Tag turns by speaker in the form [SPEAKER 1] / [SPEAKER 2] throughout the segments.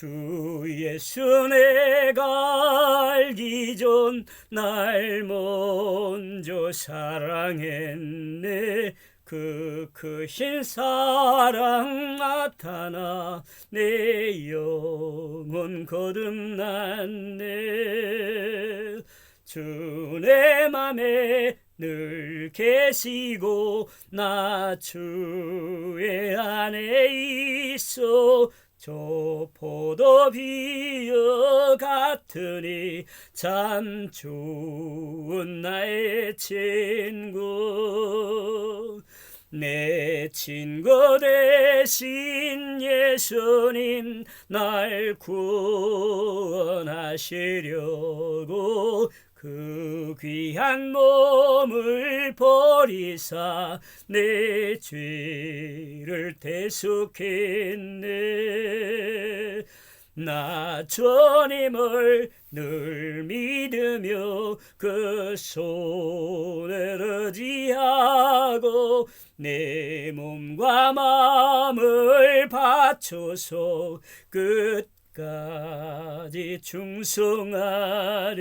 [SPEAKER 1] 주 예수 내가 알기 전 날 먼저 사랑했네. 그 크신 사랑 나타나 내 영혼 거듭났네. 주내 맘에 늘 계시고 나 주의 안에 있어 저 포도비어 같으니 참 좋은 나의 친구. 내 친구 대신 예수님 날 구원하시려고 그 귀한 몸을 버리사 내 죄를 대속했네. 나 주님을 늘 믿으며 그 손을 의지하고 내 몸과 마음을 바쳐서 끝 까지 충성하리.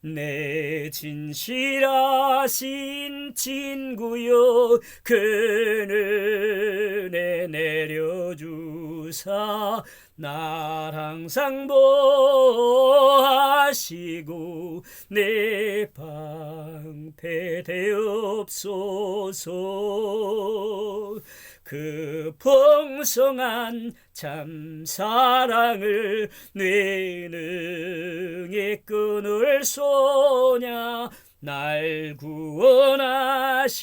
[SPEAKER 1] 내 진실하신 친구여 그 은혜 내려주사. 날 항상 보하시고 내 방패 되옵소서. 그 풍성한 참 사랑을 내 능에 끊을 소냐? 날 구원하신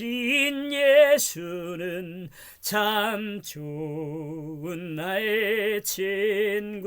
[SPEAKER 1] 예수는 참 좋은 나의 친구